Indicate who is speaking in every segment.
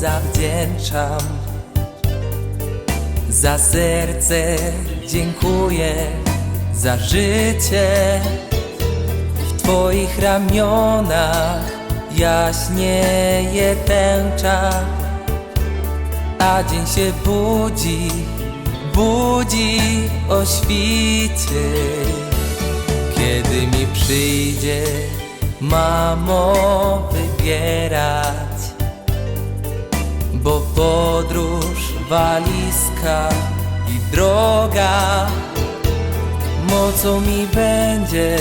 Speaker 1: zawdzięczam. Za serce dziękuję, za życie. W Twoich ramionach jaśnieje tęcza, a dzień się budzi, budzi o świcie. Kiedy mi przyjdzie, mamo, wybierać, podróż, walizka i droga mocą mi będzie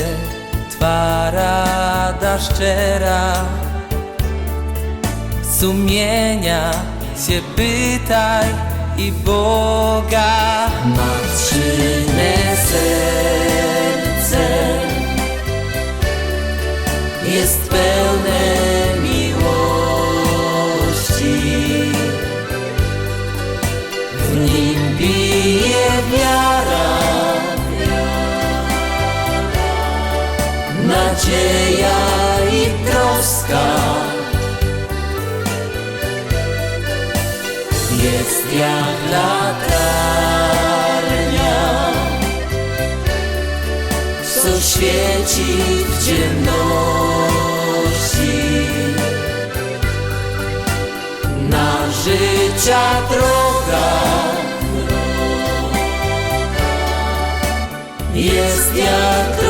Speaker 1: Twa rada szczera. Sumienia się pytaj i Boga. Matczyne serce nadzieja i troska. Jest jak latarnia, co świeci w ciemności. Na życia droga jest jak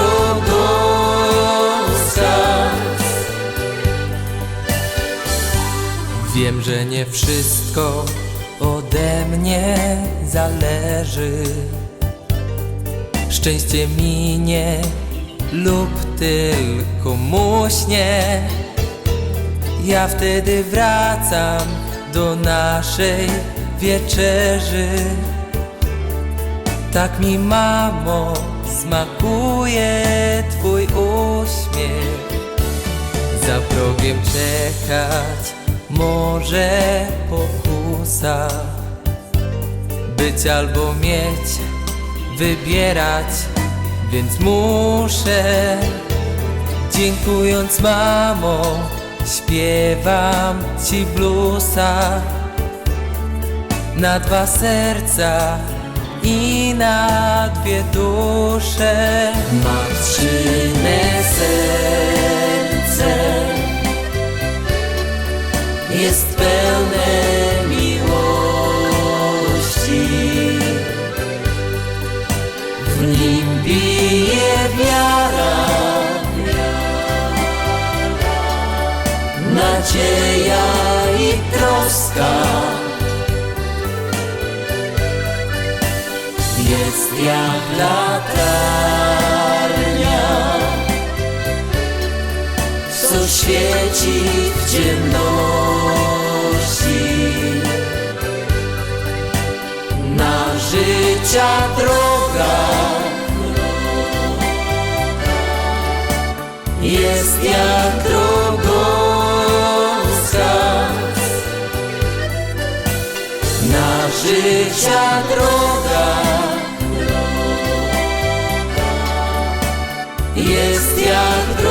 Speaker 1: Wiem, że nie wszystko ode mnie zależy. Szczęście minie lub tylko muśnie. Ja wtedy wracam do naszej wieczerzy. Tak mi, mamo, smakuje Twój uśmiech. Za progiem czekać może pokusa. Być albo mieć, wybierać, więc muszę. Dziękując, mamo, śpiewam Ci bluesa na dwa serca i na dwie dusze. Matczyne jest pełne miłości. W nim bije wiara, nadzieja i troska. jest jak latarnia, co świeci w ciemności. życia droga. Jest jak drogowskaz. Na życia droga. Jest jak droga